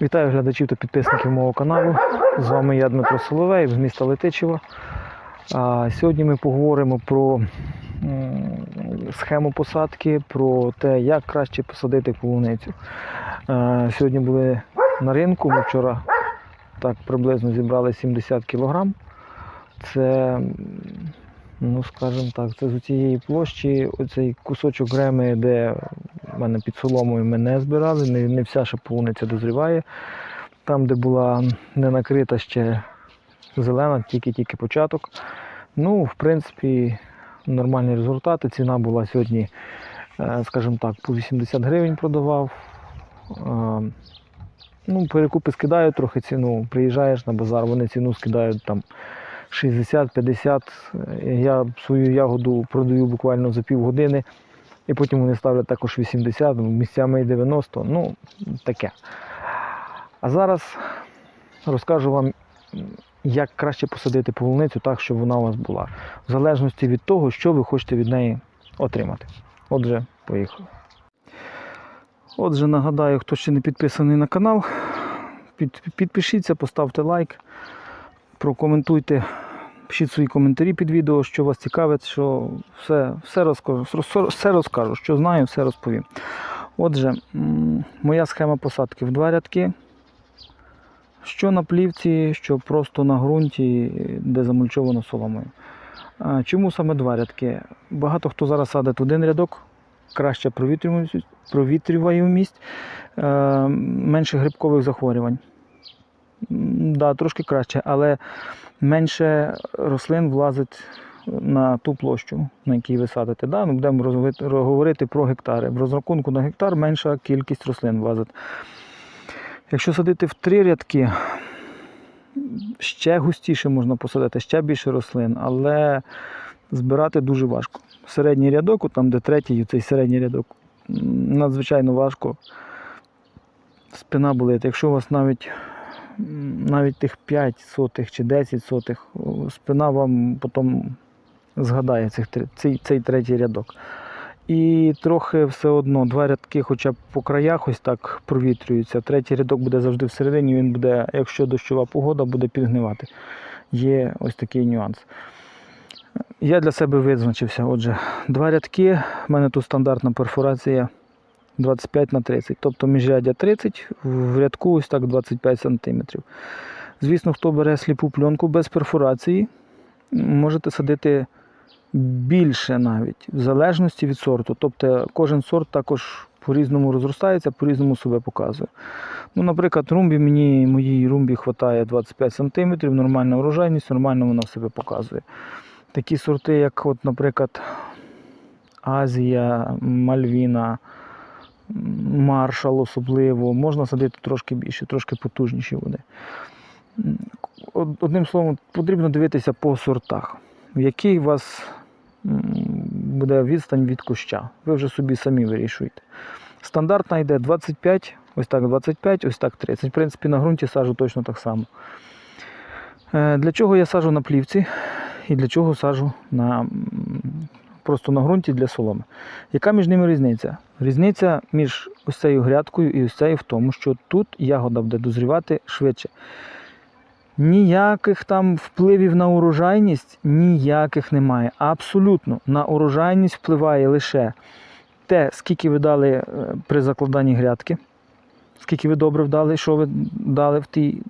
Вітаю глядачів та підписників мого каналу. З вами я Дмитро Соловей з міста Летичево. А, сьогодні ми поговоримо про схему посадки, про те, як краще посадити полуницю. Сьогодні були на ринку. Ми вчора так приблизно зібрали 70 кг. Це, ну скажімо так, це з цієї площі, оцей кусочок греми, де в мене під соломою ми не збирали, не, не вся ще полуниця дозріває. Там, де була не накрита ще зелена, тільки-тільки початок. Ну, в принципі, нормальні результати. Ціна була сьогодні, е, скажімо так, по 80 гривень продавав. Е, Ну, перекупи скидають трохи ціну. Приїжджаєш на базар, вони ціну скидають там 60-50. Е, Я свою ягоду продаю буквально за півгодини. І потім вони ставлять також 80, місцями і 90. Ну, таке. А зараз розкажу вам, як краще посадити полуницю так, щоб вона у вас була. В залежності від того, що ви хочете від неї отримати. Отже, поїхали. Отже, нагадаю, хто ще не підписаний на канал, підпишіться, поставте лайк, прокоментуйте, пишіть свої коментарі під відео, що вас цікавить, що все, все, розкажу, все розкажу, що знаю, все розповім. Отже, моя схема посадки в два рядки. Що на плівці, що просто на ґрунті, де замульчовано соломою. Чому саме два рядки? Багато хто зараз садить один рядок, краще провітрюваність, провітрюваємість, е, менше грибкових захворювань. Да, трошки краще, але менше рослин влазить на ту площу, на якій ви садите. Да? Ну, будемо говорити про гектари. В розрахунку на гектар менша кількість рослин влазить. Якщо садити в три рядки, ще густіше можна посадити, ще більше рослин, але збирати дуже важко. Середній рядок, там де третій, цей середній рядок, надзвичайно важко. Спина болить. Якщо у вас навіть, навіть тих 5 сотих чи 10 сотих, спина вам потім згадає цих, цей, цей третій рядок. І трохи все одно два рядки, хоча б по краях ось так провітрюються. Третій рядок буде завжди всередині, він буде, якщо дощова погода, буде підгнивати. Є ось такий нюанс. Я для себе визначився. Отже, два рядки. У мене тут стандартна перфорація 25 на 30. Тобто міжряддя 30, в рядку ось так 25 см. Звісно, хто бере сліпу пленку без перфорації, можете садити більше навіть, в залежності від сорту. Тобто кожен сорт також по-різному розростається, по-різному себе показує. Ну, наприклад, румбі мені моїй румбі вистачає 25 см, нормальна урожайність, нормально вона себе показує. Такі сорти, як, от, наприклад, Азія, Мальвіна, Маршал особливо, можна садити трошки більше, трошки потужніші вони. Одним словом, потрібно дивитися по сортах, в який у вас буде відстань від куща. Ви вже собі самі вирішуєте. Стандартна йде 25, ось так 25, ось так 30. В принципі, на ґрунті саджу точно так само. Е, Для чого я саджу на плівці і для чого саджу на, просто на ґрунті для соломи? Яка між ними різниця? Різниця між ось цією грядкою і ось цією в тому, що тут ягода буде дозрівати швидше. Ніяких там впливів на урожайність ніяких немає. Абсолютно на урожайність впливає лише те, скільки ви дали е, при закладанні грядки, скільки ви добре вдали, що ви дали в тій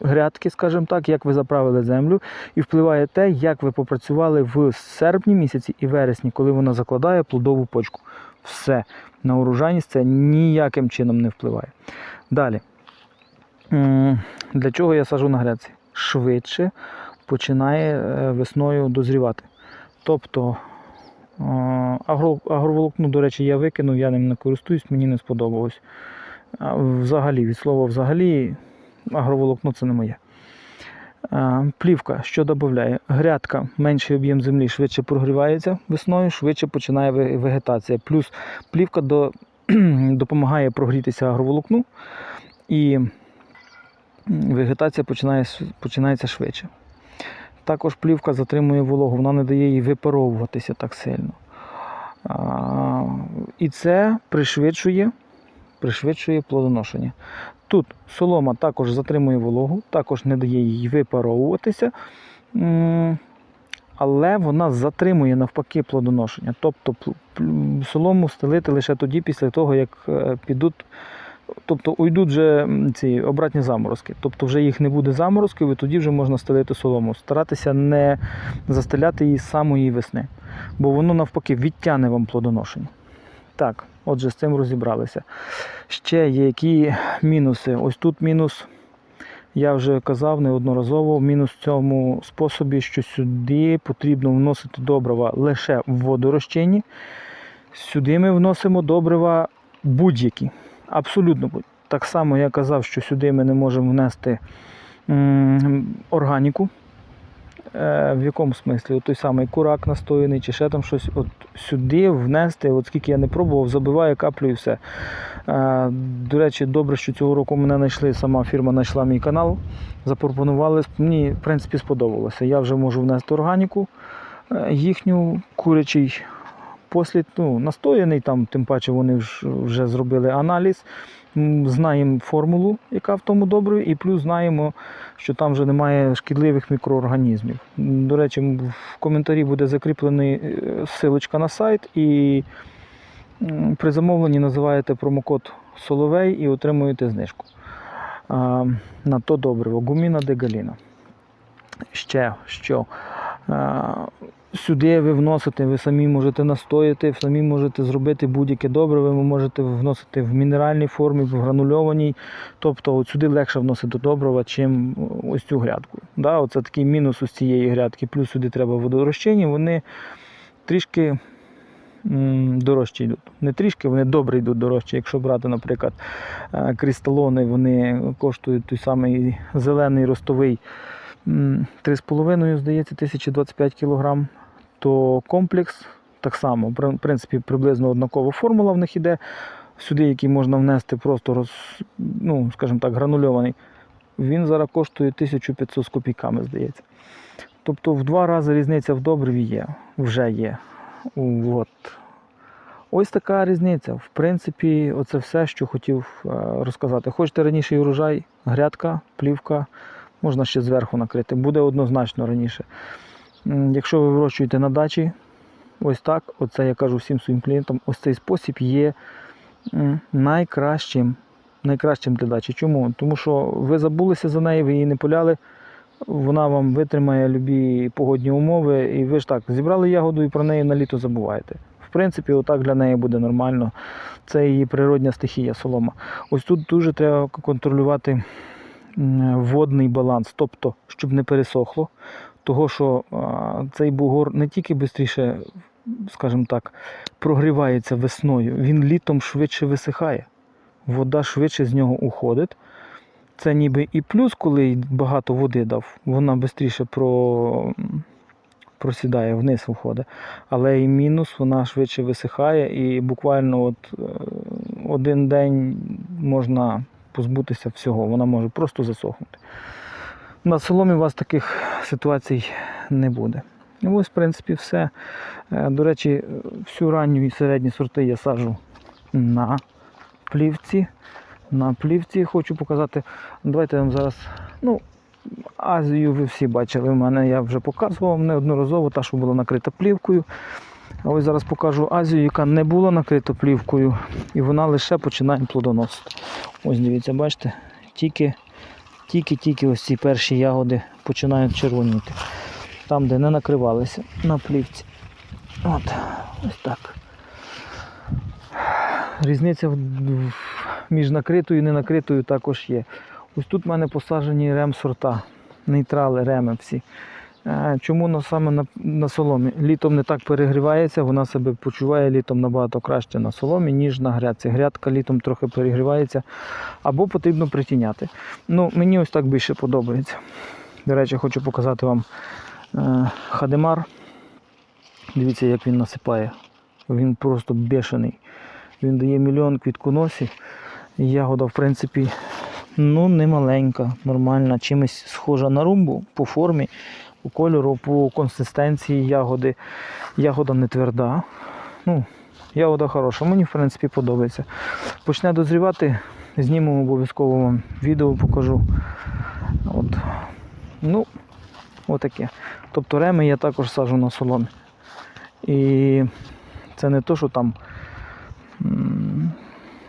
грядки, скажімо так, як ви заправили землю, і впливає те, як ви попрацювали в серпні місяці і вересні, коли вона закладає плодову почку. Все. На урожайність це ніяким чином не впливає. Далі. Для чого я сажу на грядці? Швидше починає е, весною дозрівати. Тобто е, агроволокно, до речі, я викинув, я ним не користуюсь, мені не сподобалось. Взагалі, від слова взагалі, агроволокно це не моє. Е, Плівка, що додає? Грядка, менший об'єм землі, швидше прогрівається весною, швидше починає вегетація. Плюс плівка до, допомагає прогрітися агроволокну і вегетація починає, починається швидше. Також плівка затримує вологу, вона не дає їй випаровуватися так сильно. І це пришвидшує, пришвидшує плодоношення. Тут солома також затримує вологу, також не дає їй випаровуватися, але вона затримує навпаки плодоношення. Тобто солому стелити лише тоді, після того, як е, підуть, тобто уйдуть вже ці обратні заморозки. Тобто вже їх не буде заморозків, і тоді вже можна стелити солому. Старатися не застеляти її з самої весни, бо воно навпаки відтягне вам плодоношення. Так, отже, з цим розібралися. Ще є які мінуси. Ось тут мінус, я вже казав неодноразово, мінус в цьому способі, що сюди потрібно вносити добрива лише в водорозчині. Сюди ми вносимо добрива будь-які. Абсолютно будь. Так само я казав, що сюди ми не можемо внести м, органіку. Е, в якому смислі? От той самий курак настояний чи ще там щось. От сюди внести, от скільки я не пробував, забиває каплю і все. Е, До речі, добре, що цього року мене знайшли, сама фірма знайшла мій канал, запропонували. Мені, в принципі, сподобалося. Я вже можу внести органіку е, їхню курячий послід, ну, настояний, там, тим паче вони вже зробили аналіз. Знаємо формулу, яка в тому добре, і плюс знаємо, що там вже немає шкідливих мікроорганізмів. До речі, в коментарі буде закріплений е, ссылочка на сайт, і при замовленні називаєте промокод Соловей і отримуєте знижку на то добриво. Гуміна де Галіна. Ще що. Сюди ви вносите, ви самі можете настояти, самі можете зробити будь-яке добриво, ви можете вносити в мінеральній формі, в гранульованій. Тобто от сюди легше вносити добрива, чим ось цю грядку. Да, оце такий мінус ось цієї грядки. Плюс сюди треба водорозчинні, вони трішки дорожче йдуть. Не трішки, вони добре йдуть дорожче. Якщо брати, наприклад, е, крісталони, вони коштують той самий зелений ростовий 3,5, здається, 1025 кг, то комплекс так само, в принципі, приблизно однакова формула в них іде. Сюди, який можна внести просто роз, ну, скажімо так, гранульований, він зараз коштує 1500 з копійками, здається. Тобто в два рази різниця в добриві є, вже є. От. Ось така різниця. В принципі, оце все, що хотів е, розказати. Хочете раніше урожай, грядка, плівка, можна ще зверху накрити. Буде однозначно раніше. Якщо ви вирощуєте на дачі, ось так, оце я кажу всім своїм клієнтам, ось цей спосіб є найкращим, найкращим для дачі. Чому? Тому що ви забулися за неї, ви її не поляли, вона вам витримає любі погодні умови, і ви ж так зібрали ягоду і про неї на літо забуваєте. В принципі, отак для неї буде нормально. Це її природня стихія солома. Ось тут дуже треба контролювати водний баланс, тобто, щоб не пересохло. Того, що цей бугор не тільки швидше, скажімо так, прогрівається весною, він літом швидше висихає. Вода швидше з нього уходить. Це ніби і плюс, коли багато води дав, вона швидше про, просідає, вниз виходить. Але і мінус, вона швидше висихає, і буквально от е, один день можна позбутися всього, вона може просто засохнути. На соломі у вас таких ситуацій не буде. І ось, в принципі, все. Е, До речі, всю ранню і середні сорти я саджу на плівці. На плівці хочу показати. Давайте я вам зараз. Ну, Азію ви всі бачили в мене, я вже показував неодноразово, та, що була накрита плівкою. А ось зараз покажу Азію, яка не була накрита плівкою, і вона лише починає плодоносити. Ось дивіться, бачите, тільки тільки-тільки ось ці перші ягоди починають червоніти. Там, де не накривалися на плівці. От, ось так. Різниця в- між накритою і не накритою також є. Ось тут в мене посаджені рем-сорта, нейтрали, реми всі. Е, Чому на, саме на, на соломі? Літом не так перегрівається, вона себе почуває літом набагато краще на соломі, ніж на грядці. Грядка літом трохи перегрівається, або потрібно притіняти. Ну, мені ось так більше подобається. До речі, хочу показати вам е, хадемар. Дивіться, як він насипає. Він просто бешений. Він дає мільйон квітконосів. Ягода, в принципі, ну, не маленька, нормальна, чимось схожа на румбу по формі, по кольору, по консистенції ягоди. Ягода не тверда. Ну, ягода хороша, мені в принципі подобається. Почне дозрівати Знімемо обов'язково вам відео покажу. От. Ну, отаке. Тобто реми я також саджу на соломі. І це не то, що там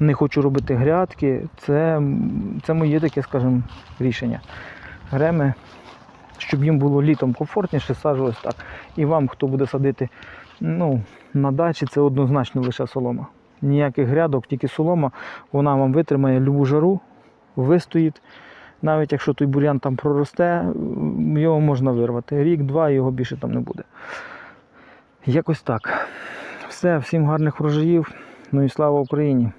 не хочу робити грядки, це, це моє таке, скажімо, рішення. Реми, щоб їм було літом комфортніше, саджу ось так. І вам, хто буде садити ну, на дачі, це однозначно лише солома. Ніяких грядок, тільки солома, вона вам витримає любу жару, вистоїть. Навіть якщо той бур'ян там проросте, його можна вирвати. Рік-два його більше там не буде. Якось так. Все, всім гарних врожаїв. Ну і слава Україні!